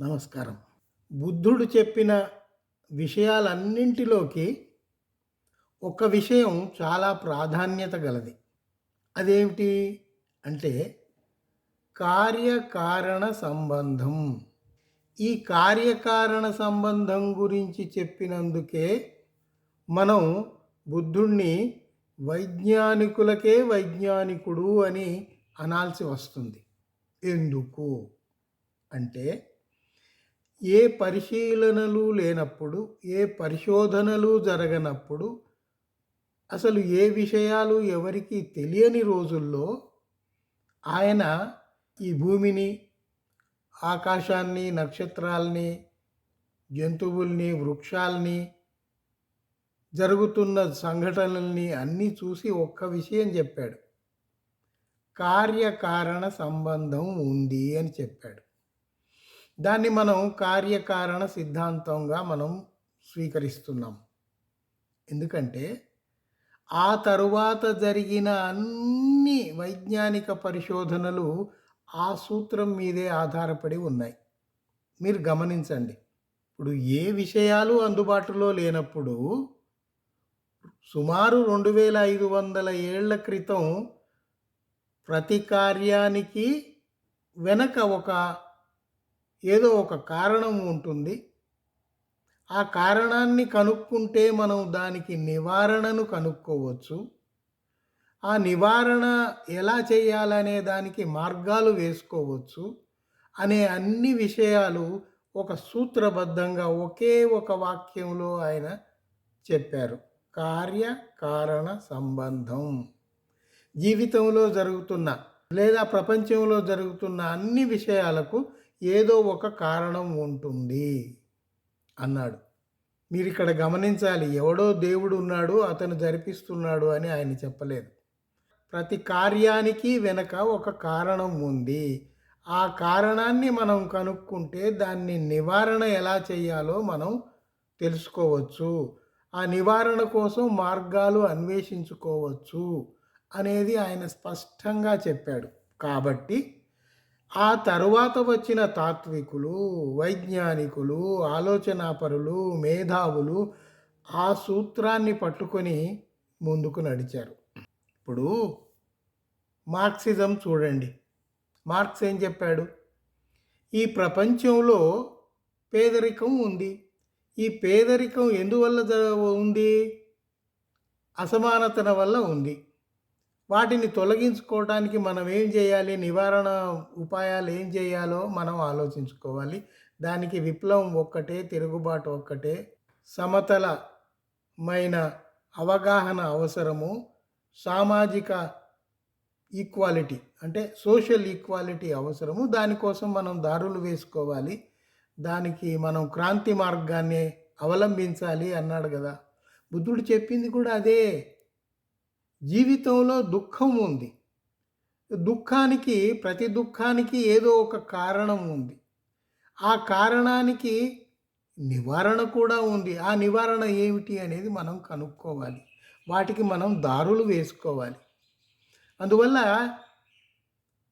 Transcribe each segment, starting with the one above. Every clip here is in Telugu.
నమస్కారం. బుద్ధుడు చెప్పిన విషయాలన్నింటిలోకి ఒక విషయం చాలా ప్రాధాన్యత గలది. అదేమిటి అంటే కార్యకారణ సంబంధం. ఈ కార్యకారణ సంబంధం గురించి చెప్పినందుకే మనం బుద్ధుణ్ణి వైజ్ఞానికులకే వైజ్ఞానికుడు అని అనాల్సి వస్తుంది. ఎందుకు? అంటే ఏ పరిశీలనలు లేనప్పుడు ఏ పరిశోధనలు జరగనప్పుడు అసలు ఏ విషయాలు ఎవరికి తెలియని రోజుల్లో ఆయన ఈ భూమిని ఆకాశాన్ని నక్షత్రాల్ని జంతువుల్ని వృక్షాల్ని జరుగుతున్న సంఘటనల్ని అన్నీ చూసి ఒక్క విషయం చెప్పాడు. కార్యకారణ సంబంధం ఉంది అని చెప్పాడు. దాన్ని మనం కార్యకారణ సిద్ధాంతంగా మనం స్వీకరిస్తున్నాం. ఎందుకంటే ఆ తరువాత జరిగిన అన్ని వైజ్ఞానిక పరిశోధనలు ఆ సూత్రం మీదే ఆధారపడి ఉన్నాయి. మీరు గమనించండి. ఇప్పుడు ఏ విషయాలు అందుబాటులో లేనప్పుడు సుమారు రెండు వేల ఐదు వందల ఏళ్ళ క్రితం ప్రతి కార్యానికి వెనక ఒక ఏదో ఒక కారణం ఉంటుంది. ఆ కారణాన్ని కనుక్కుంటే మనం దానికి నివారణను కనుక్కోవచ్చు. ఆ నివారణ ఎలా చేయాలనే దానికి మార్గాలు వేసుకోవచ్చు అనే అన్ని విషయాలు ఒక సూత్రబద్ధంగా ఒకే ఒక వాక్యంలో ఆయన చెప్పారు. కార్య కారణ సంబంధం. జీవితంలో జరుగుతున్న లేదా ప్రపంచంలో జరుగుతున్న అన్ని విషయాలకు ఏదో ఒక కారణం ఉంటుంది అన్నాడు. మీరు ఇక్కడ గమనించాలి ఎవడో దేవుడు ఉన్నాడు అతను జరిపిస్తున్నాడు అని ఆయన చెప్పలేదు. ప్రతి కార్యానికి వెనక ఒక కారణం ఉంది. ఆ కారణాన్ని మనం కనుక్కుంటే దాన్ని నివారణ ఎలా చేయాలో మనం తెలుసుకోవచ్చు. ఆ నివారణ కోసం మార్గాలు అన్వేషించుకోవచ్చు అనేది ఆయన స్పష్టంగా చెప్పాడు. కాబట్టి ఆ తరువాత వచ్చిన తాత్వికులు వైజ్ఞానికులు ఆలోచనాపరులు మేధావులు ఆ సూత్రాన్ని పట్టుకొని ముందుకు నడిచారు. ఇప్పుడు మార్క్సిజం చూడండి. మార్క్స్ ఏం చెప్పాడు? ఈ ప్రపంచంలో పేదరికం ఉంది. ఈ పేదరికం ఎందువల్ల ఉంది? అసమానతన వల్ల ఉంది. వాటిని తొలగించుకోవడానికి మనం ఏం చేయాలి? నివారణ ఉపాయాలు ఏం చేయాలో మనం ఆలోచించుకోవాలి. దానికి విప్లవం ఒక్కటే తిరుగుబాటు ఒక్కటే సమతలమైన అవగాహన అవసరము సామాజిక ఈక్వాలిటీ అంటే సోషల్ ఈక్వాలిటీ అవసరము. దానికోసం మనం దారులు వేసుకోవాలి. దానికి మనం క్రాంతి మార్గాన్ని అవలంబించాలి అన్నాడు కదా. బుద్ధుడు చెప్పింది కూడా అదే. జీవితంలో దుఃఖం ఉంది. దుఃఖానికి ప్రతి దుఃఖానికి ఏదో ఒక కారణం ఉంది. ఆ కారణానికి నివారణ కూడా ఉంది. ఆ నివారణ ఏమిటి అనేది మనం కనుక్కోవాలి. వాటికి మనం దారులు వేసుకోవాలి. అందువల్ల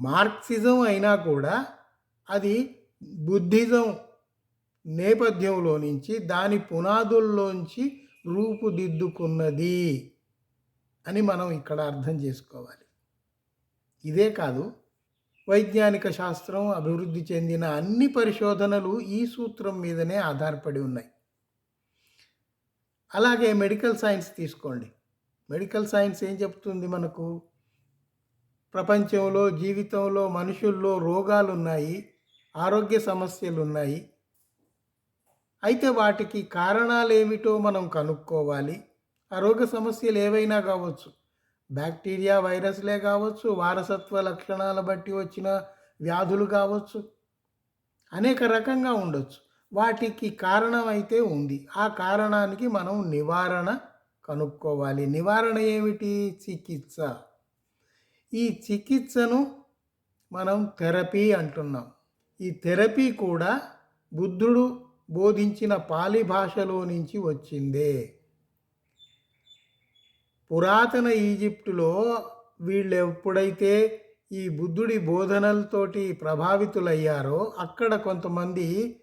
మార్క్సిజం అయినా కూడా అది బుద్ధిజం నేపథ్యంలో నుంచి దాని పునాదుల్లోంచి రూపుదిద్దుకున్నది. అని మనం ఇక్కడ అర్థం చేసుకోవాలి. ఇదే కాదు వైజ్ఞానిక శాస్త్రం అభివృద్ధి చెందిన అన్ని పరిశోధనలు ఈ సూత్రం మీదనే ఆధారపడి ఉన్నాయి. అలాగే మెడికల్ సైన్స్ తీసుకోండి. మెడికల్ సైన్స్ ఏం చెప్తుంది మనకు? ప్రపంచంలో జీవితంలో మనుషుల్లో రోగాలు ఉన్నాయి ఆరోగ్య సమస్యలు ఉన్నాయి. అయితే వాటికి కారణాలు ఏమిటో మనం కనుక్కోవాలి. ఆరోగ్య సమస్యలు ఏవైనా కావచ్చు. బ్యాక్టీరియా వైరస్లే కావచ్చు వారసత్వ లక్షణాల బట్టి వచ్చిన వ్యాధులు కావచ్చు. అనేక రకంగా ఉండొచ్చు. వాటికి కారణం అయితే ఉంది. ఆ కారణానికి మనం నివారణ కనుక్కోవాలి. నివారణ ఏమిటి? చికిత్స. ఈ చికిత్సను మనం థెరపీ అంటున్నాం. ఈ థెరపీ కూడా బుద్ధుడు బోధించిన పాలి భాషలో నుంచి వచ్చిందే. పురాతన ఈజిప్టులో వీళ్ళు ఎప్పుడైతే ఈ బుద్ధుడి బోధనలతోటి ప్రభావితులయ్యారో అక్కడ కొంతమంది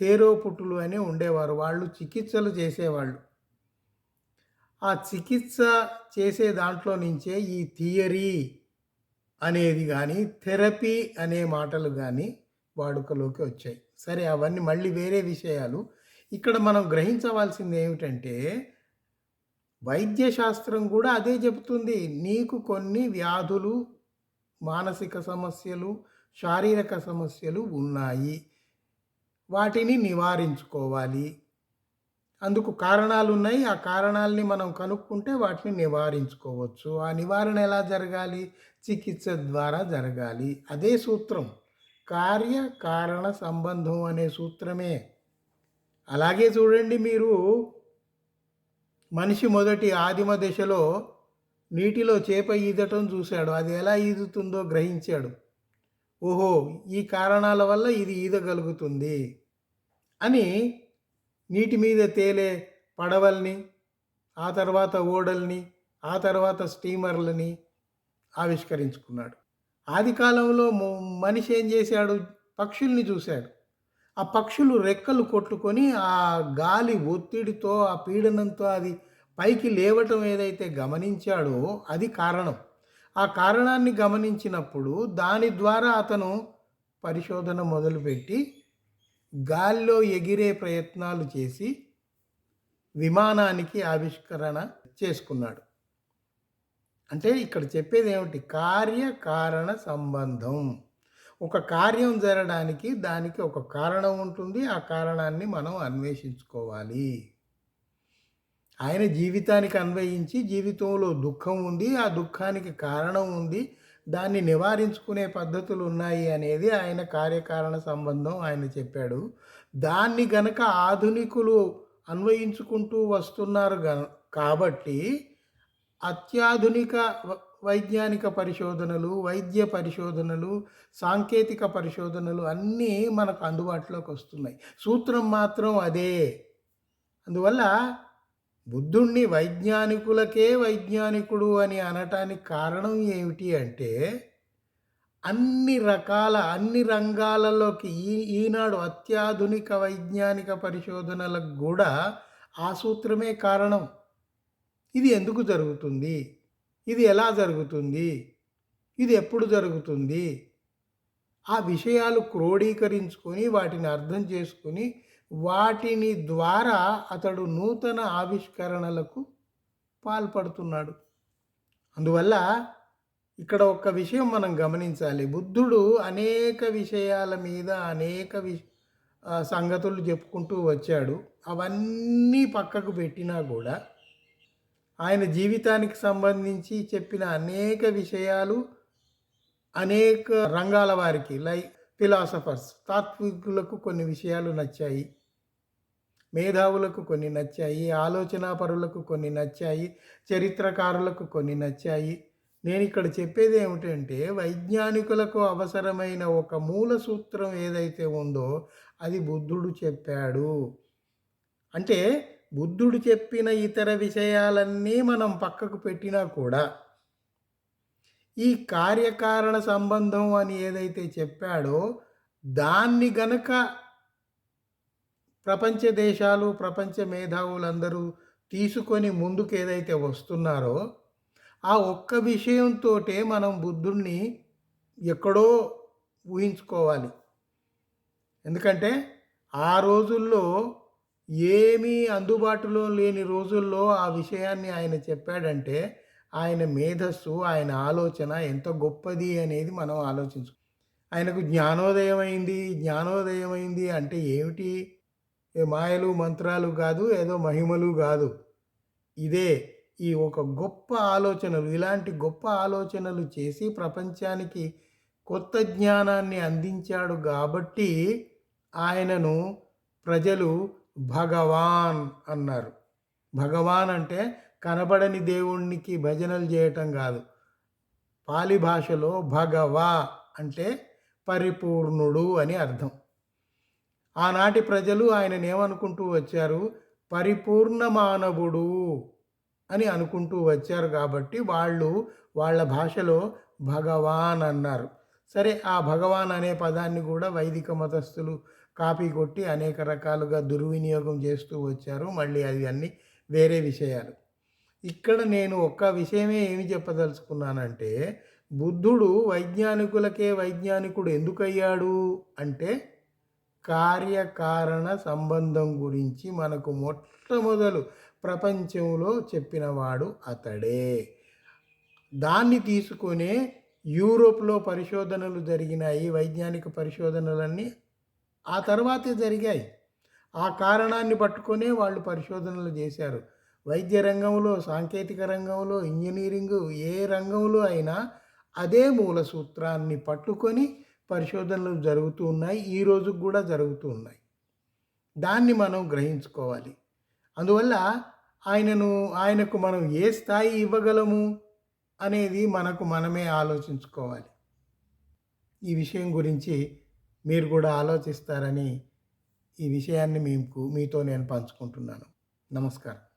తేరోపుటులు అని ఉండేవారు. వాళ్ళు చికిత్సలు చేసేవాళ్ళు. ఆ చికిత్స చేసే దాంట్లో నుంచే ఈ థియరీ అనేది కానీ థెరపీ అనే మాటలు కానీ వాడుకలోకి వచ్చాయి. సరే అవన్నీ మళ్ళీ వేరే విషయాలు. ఇక్కడ మనం గ్రహించవలసింది ఏమిటంటే వైద్య శాస్త్రం కూడా అదే చెబుతుంది. నీకు కొన్ని వ్యాధులు మానసిక సమస్యలు శారీరక సమస్యలు ఉన్నాయి. వాటిని నివారించుకోవాలి. అందుకు కారణాలు ఉన్నాయి ఆ కారణాలని మనం కనుక్కుంటే వాటిని నివారించుకోవచ్చు. ఆ నివారణ ఎలా జరగాలి? చికిత్స ద్వారా జరగాలి. అదే సూత్రం. కార్య కారణ సంబంధం అనే సూత్రమే. అలాగే చూడండి మీరు. మనిషి మొదటి ఆదిమ దశలో నీటిలో చేప ఈదటం చూశాడు. అది ఎలా ఈదుతుందో గ్రహించాడు. ఓహో ఈ కారణాల వల్ల ఇది ఈదగలుగుతుంది అని నీటి మీద తేలే పడవల్ని ఆ తర్వాత ఓడల్ని ఆ తర్వాత స్టీమర్లని ఆవిష్కరించుకున్నాడు. ఆది కాలంలో మనిషి ఏం చేశాడు? పక్షుల్ని చూశాడు. ఆ పక్షులు రెక్కలు కొట్టుకొని ఆ గాలి ఒత్తిడితో ఆ పీడనంతో అది పైకి లేవటం ఏదైతే గమనించాడో అది కారణం. ఆ కారణాన్ని గమనించినప్పుడు దాని ద్వారా అతను పరిశోధన మొదలుపెట్టి గాల్లో ఎగిరే ప్రయత్నాలు చేసి విమానానికి ఆవిష్కరణ చేసుకున్నాడు. అంటే ఇక్కడ చెప్పేది ఏమిటి? కార్యకారణ సంబంధం. ఒక కార్యం జరగడానికి దానికి ఒక కారణం ఉంటుంది. ఆ కారణాన్ని మనం అన్వేషించుకోవాలి. ఆయన జీవితానికి అన్వయించి జీవితంలో దుఃఖం ఉంది. ఆ దుఃఖానికి కారణం ఉంది. దాన్ని నివారించుకునే పద్ధతులు ఉన్నాయి అనేది ఆయన కార్యకారణ సంబంధం ఆయన చెప్పాడు. దాన్ని గనక ఆధునికులు అన్వయించుకుంటూ వస్తున్నారు కాబట్టి అత్యాధునిక వైజ్ఞానిక పరిశోధనలు వైద్య పరిశోధనలు సాంకేతిక పరిశోధనలు అన్నీ మనకు అందుబాటులోకి వస్తున్నాయి. సూత్రం మాత్రం అదే. అందువల్ల బుద్ధుణ్ణి వైజ్ఞానికులకే వైజ్ఞానికుడు అని అనటానికి కారణం ఏమిటి అంటే అన్ని రకాల అన్ని రంగాలలోకి ఈ ఈనాడు అత్యాధునిక వైజ్ఞానిక పరిశోధనలకు కూడా ఆ సూత్రమే కారణం. ఇది ఎందుకు జరుగుతుంది? ఇది ఎలా జరుగుతుంది? ఇది ఎప్పుడు జరుగుతుంది? ఆ విషయాలు క్రోడీకరించుకొని వాటిని అర్థం చేసుకొని వాటిని ద్వారా అతడు నూతన ఆవిష్కరణలకు పాల్పడుతున్నాడు. అందువల్ల ఇక్కడ ఒక విషయం మనం గమనించాలి. బుద్ధుడు అనేక విషయాల మీద అనేక వి సంగతులు చెప్పుకుంటూ వచ్చాడు. అవన్నీ పక్కకు పెట్టినా కూడా ఆయన జీవితానికి సంబంధించి చెప్పిన అనేక విషయాలు అనేక రంగాల వారికి లైక్ ఫిలాసఫర్స్ తాత్వికులకు కొన్ని విషయాలు నచ్చాయి. మేధావులకు కొన్ని నచ్చాయి. ఆలోచనాపరులకు కొన్ని నచ్చాయి. చరిత్రకారులకు కొన్ని నచ్చాయి. నేను ఇక్కడ చెప్పేది ఏమిటంటే వైజ్ఞానికులకు అవసరమైన ఒక మూల సూత్రం ఏదైతే ఉందో అది బుద్ధుడు చెప్పాడు. అంటే బుద్ధుడు చెప్పిన ఇతర విషయాలన్నీ మనం పక్కకు పెట్టినా కూడా ఈ కార్యకారణ సంబంధం అని ఏదైతే చెప్పాడో దాన్ని గనక ప్రపంచ దేశాలు ప్రపంచ మేధావులందరూ తీసుకొని ముందుకు ఏదైతే వస్తున్నారో ఆ ఒక్క విషయంతో మనం బుద్ధుణ్ణి ఎక్కడో ఊహించుకోవాలి. ఎందుకంటే ఆ రోజుల్లో ఏమీ అందుబాటులో లేని రోజుల్లో ఆ విషయాన్ని ఆయన చెప్పాడంటే ఆయన మేధస్సు ఆయన ఆలోచన ఎంత గొప్పది అనేది మనం ఆలోచించు. ఆయనకు జ్ఞానోదయం అయింది జ్ఞానోదయం అయింది అంటే ఏమిటి? ఏ మాయలు మంత్రాలు కాదు ఏదో మహిమలు కాదు. ఇదే ఈ ఒక గొప్ప ఆలోచనలు ఇలాంటి గొప్ప ఆలోచనలు చేసి ప్రపంచానికి కొత్త జ్ఞానాన్ని అందించాడు కాబట్టి ఆయనను ప్రజలు భగవాన్ అన్నారు. భగవాన్ అంటే కనబడని దేవునికి భజనలు చేయటం కాదు. పాలి భాషలో భగవా అంటే పరిపూర్ణుడు అని అర్థం. ఆనాటి ప్రజలు ఆయననేమనుకుంటూ వచ్చారు? పరిపూర్ణ మానవుడు అని అనుకుంటూ వచ్చారు కాబట్టి వాళ్ళు వాళ్ళ భాషలో భగవాన్ అన్నారు. సరే ఆ భగవాన్ అనే పదాన్ని కూడా వైదిక మతస్థులు కాపీ కొట్టి అనేక రకాలుగా దుర్వినియోగం చేస్తూ వచ్చారు. మళ్ళీ అది అన్నీ వేరే విషయాలు. ఇక్కడ నేను ఒక్క విషయమే ఏమి చెప్పదలుచుకున్నానంటే బుద్ధుడు వైజ్ఞానికులకే వైజ్ఞానికుడు ఎందుకయ్యాడు అంటే కార్యకారణ సంబంధం గురించి మనకు మొట్టమొదలు ప్రపంచంలో చెప్పినవాడు అతడే. దాన్ని తీసుకునే యూరోప్లో పరిశోధనలు జరిగినాయి వైజ్ఞానిక పరిశోధనలన్నీ ఆ తర్వాతే జరిగాయి. ఆ కారణాన్ని పట్టుకునే వాళ్ళు పరిశోధనలు చేశారు. వైద్య రంగంలో సాంకేతిక రంగంలో ఇంజనీరింగ్ ఏ రంగంలో అయినా అదే మూల సూత్రాన్ని పట్టుకొని పరిశోధనలు జరుగుతూ ఉన్నాయి. ఈ రోజుకు కూడా జరుగుతూ ఉన్నాయి. దాన్ని మనం గ్రహించుకోవాలి. అందువల్ల ఆయనను ఆయనకు మనం ఏ స్థాయి ఇవ్వగలము అనేది మనకు మనమే ఆలోచించుకోవాలి. ఈ విషయం గురించి మీరు కూడా ఆలోచిస్తారని ఈ విషయాన్ని మీకు మీతో నేను పంచుకుంటున్నాను. నమస్కారం.